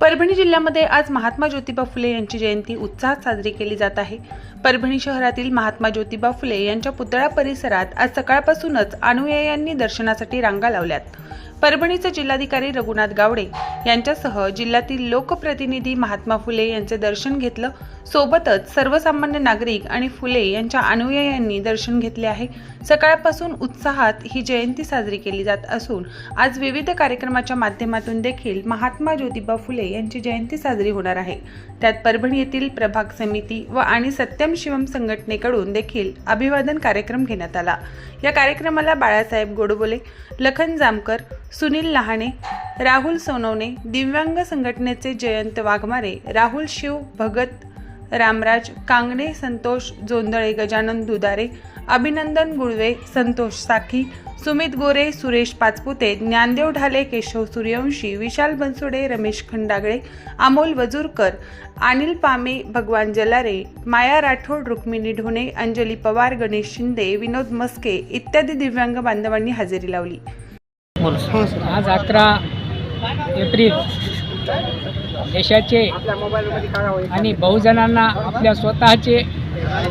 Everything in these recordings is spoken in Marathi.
परभणी जिल्ह्यामध्ये आज महात्मा ज्योतिबा फुले यांची जयंती उत्साहात साजरी केली जात आहे. परभणी शहरातील महात्मा ज्योतिबा फुले यांच्या पुतळा परिसरात आज सकाळपासूनच अनुयायांनी दर्शनासाठी रांगा लावल्यात. परभणीचे जिल्हाधिकारी रघुनाथ गावडे यांच्यासह जिल्ह्यातील लोकप्रतिनिधी महात्मा फुले यांचे दर्शन घेतलं. सोबतच सर्वसामान्य नागरिक आणि फुले यांच्या अनुयायांनी दर्शन घेतले आहे. सकाळपासून उत्साहात ही जयंती साजरी केली जात असून आज विविध कार्यक्रमाच्या माध्यमातून देखील महात्मा ज्योतिबा फुले यांची जयंती साजरी होणार आहे. त्यात परभणी येथील प्रभाग समिती व आणि सत्यम शिवम संघटनेकडून देखील अभिवादन कार्यक्रम घेण्यात आला. या कार्यक्रमाला बाळासाहेब गोडबोले लखन जामकर सुनील लहाणे राहुल सोनवणे दिव्यांग संघटनेचे जयंत वाघमारे राहुल शिव भगत रामराज कांगणे संतोष जोंदळे गजानन दुधारे अभिनंदन गुळवे संतोष साखी सुमित गोरे सुरेश पाचपुते ज्ञानदेव ढाले केशव सूर्यवंशी विशाल बनसोडे रमेश खंडागळे अमोल वजूरकर अनिल पामे भगवान जलारे माया राठोड रुक्मिणी ढोणे अंजली पवार गणेश शिंदे विनोद मस्के इत्यादी दिव्यांग बांधवांनी हजेरी लावली. आज अकरा एप्रिल देशाचे आणि बहुजनांना आपल्या स्वतःचे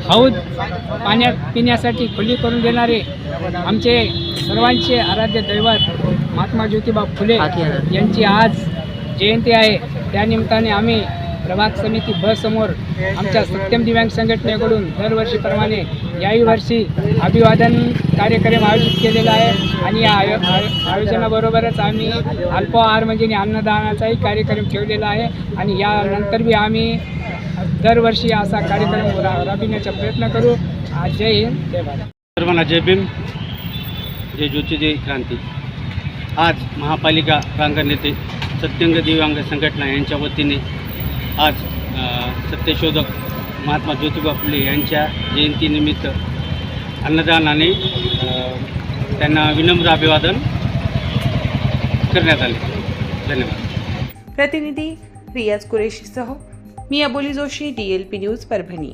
हौद पाण्यात पिण्यासाठी खुली करून देणारे आमचे सर्वांचे आराध्य दैवत महात्मा ज्योतिबा फुले यांची आज जयंती आहे. त्यानिमित्ताने आम्ही प्रभाग समिती ब समोर आमच्या सत्यम दिव्यांग संघटनेकडून दरवर्षीप्रमाणे याही वर्षी अभिवादन कार्यक्रम आयोजित केलेला आहे आणि या आयो आयोजनाबरोबरच आम्ही अल्पाहार म्हणजे अन्नदानाचाही कार्यक्रम ठेवलेला आहे आणि यानंतर बी आम्ही दरवर्षी असा कार्यक्रम रा- राबविण्याचा प्रयत्न करू. जय हिंद. जय भारत. सर्वांना जय भीम. जय ज्योतिजय क्रांती. आज महापालिका प्रांगण येथे सत्यंग दिव्यांग संघटना यांच्या वतीने आज सत्यशोधक महात्मा ज्योतिबा फुले यांच्या जयंतीनिमित्त अन्नदानाने त्यांना विनम्र अभिवादन करण्यात आले. धन्यवाद. प्रतिनिधी रियाज कुरेशीसह मी Aboli Joshi D L P news Parbhani.